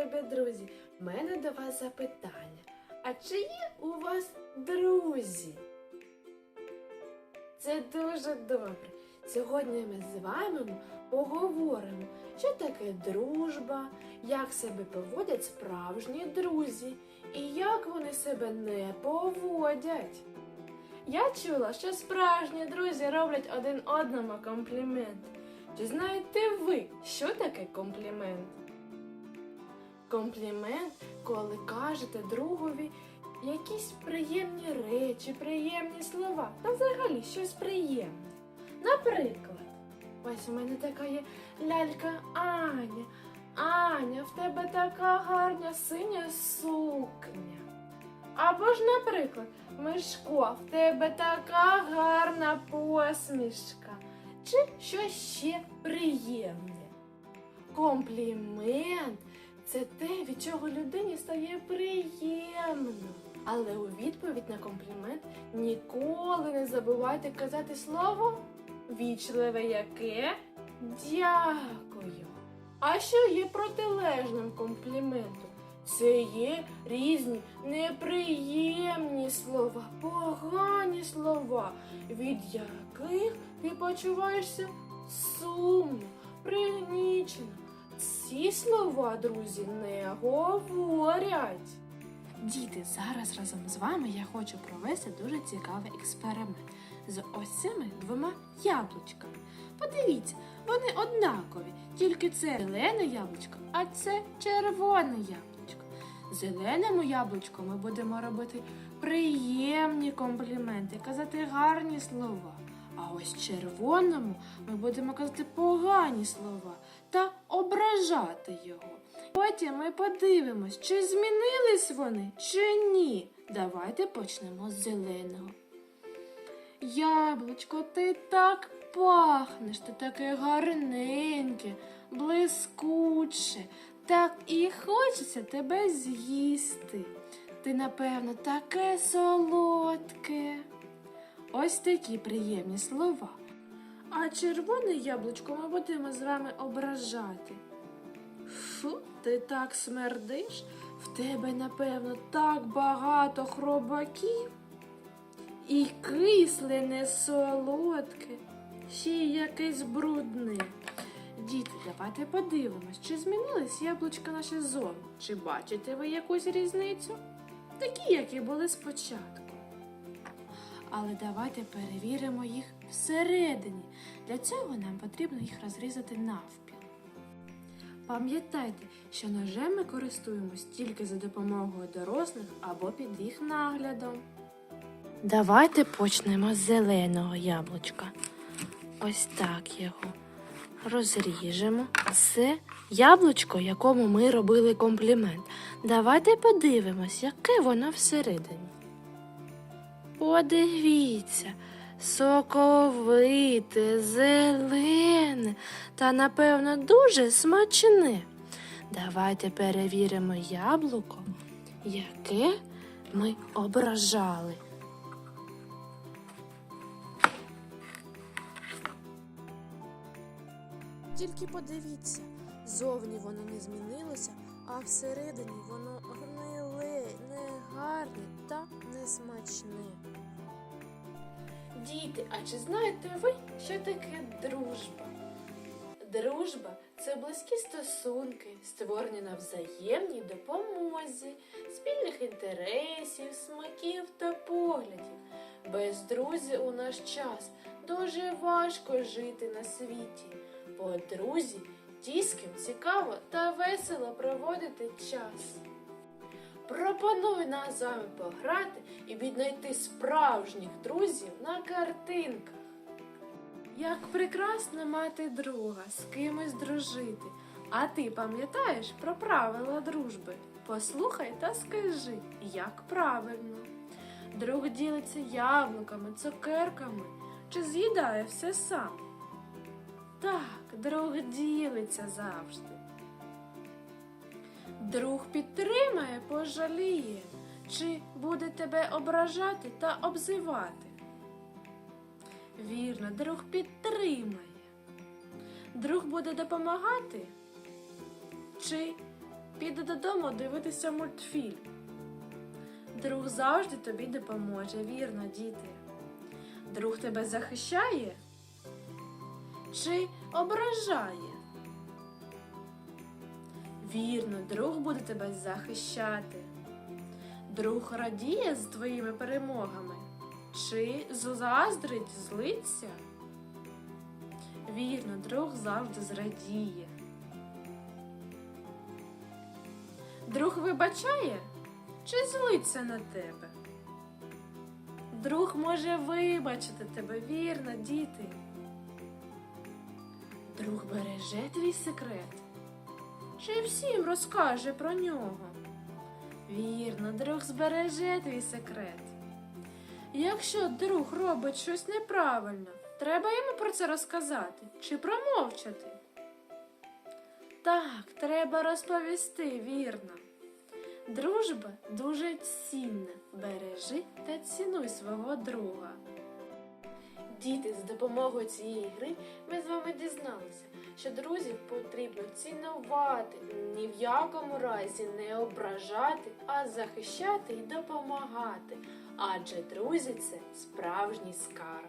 любі друзі, в мене до вас запитання. А чи є у вас друзі? Це дуже добре. Сьогодні ми з вами поговоримо, що таке дружба, як себе поводять справжні друзі і як вони себе не поводять. Я чула, що справжні друзі роблять один одному комплімент. Чи знаєте ви, що таке комплімент? Комплімент, коли кажете другові якісь приємні речі, приємні слова та взагалі щось приємне. Наприклад, ось у мене така є лялька Аня. Аня, в тебе така гарна синя сукня. Або ж, наприклад, Мишко, в тебе така гарна посмішка. Чи щось ще приємне. Комплімент це те, від чого людині стає приємно. Але у відповідь на комплімент ніколи не забувайте казати слово вічливе яке дякую. А що є протилежним компліменту? Це є різні неприємні слова, погані слова, від яких ти почуваєшся сумно, пригнічено. Ці слова, друзі, не говорять. Діти, зараз разом з вами я хочу провести дуже цікавий експеримент з ось цими двома яблучками. Подивіться, вони однакові, тільки це зелене яблучко, а це червоне яблучко. Зеленому яблучку ми будемо робити приємні компліменти, казати гарні слова. А ось червоному ми будемо казати погані слова ображати його. Потім ми подивимось, чи змінились вони, чи ні. Давайте почнемо з зеленого. Яблучко, ти так пахнеш, ти таке гарненьке, блискуче. Так і хочеться тебе з'їсти. Ти, напевно, таке солодке. Ось такі приємні слова. А червоне яблучко ми будемо з вами ображати. Фу, ти так смердиш, в тебе, напевно, так багато хробаків. І кисле, не солодке, ще й якесь брудне. Діти, давайте подивимось, чи змінились яблучка наші зовні. Чи бачите ви якусь різницю? Такі, які були спочатку. Але давайте перевіримо їх всередині. Для цього нам потрібно їх розрізати навпіл. Пам'ятайте, що ножем ми користуємось тільки за допомогою дорослих або під їх наглядом. Давайте почнемо з зеленого яблучка. Ось так його розріжемо. Це яблучко, якому ми робили комплімент. Давайте подивимось, яке воно всередині. Подивіться, соковите, зелене та, напевно, дуже смачне. Давайте перевіримо яблуко, яке ми ображали. Тільки подивіться, зовні воно не змінилося, а всередині воно гниле, негарне та несмачне. Діти, а чи знаєте ви, що таке дружба? Дружба це близькі стосунки, створені на взаємній допомозі, спільних інтересів, смаків та поглядів. Без друзів у наш час дуже важко жити на світі, бо друзі ті, з ким цікаво та весело проводити час. Пропоную нам з вами пограти і віднайти справжніх друзів на картинках. Як прекрасно мати друга, з кимось дружити. А ти пам'ятаєш про правила дружби? Послухай та скажи, як правильно. Друг ділиться яблуками, цукерками чи з'їдає все сам. Так, друг ділиться завжди. Друг підтримає, пожаліє, чи буде тебе ображати та обзивати. Вірно, друг підтримає. Друг буде допомагати чи піде додому дивитися мультфільм. Друг завжди тобі допоможе, вірно, діти. Друг тебе захищає чи ображає? Вірно, друг буде тебе захищати. Друг радіє з твоїми перемогами чи заздрить, злиться? Вірно, друг завжди зрадіє. Друг вибачає чи злиться на тебе? Друг може вибачити тебе, вірно, діти. Друг береже твій секрет. Чи всім розкаже про нього? Вірно, друг збереже твій секрет. Якщо друг робить щось неправильно, треба йому про це розказати чи промовчати? Так, треба розповісти, вірно. Дружба дуже цінна. Бережи та цінуй свого друга. Діти, з допомогою цієї гри ми з вами дізналися, що друзів потрібно цінувати, ні в якому разі не ображати, а захищати і допомагати. Адже друзі це справжній скарб.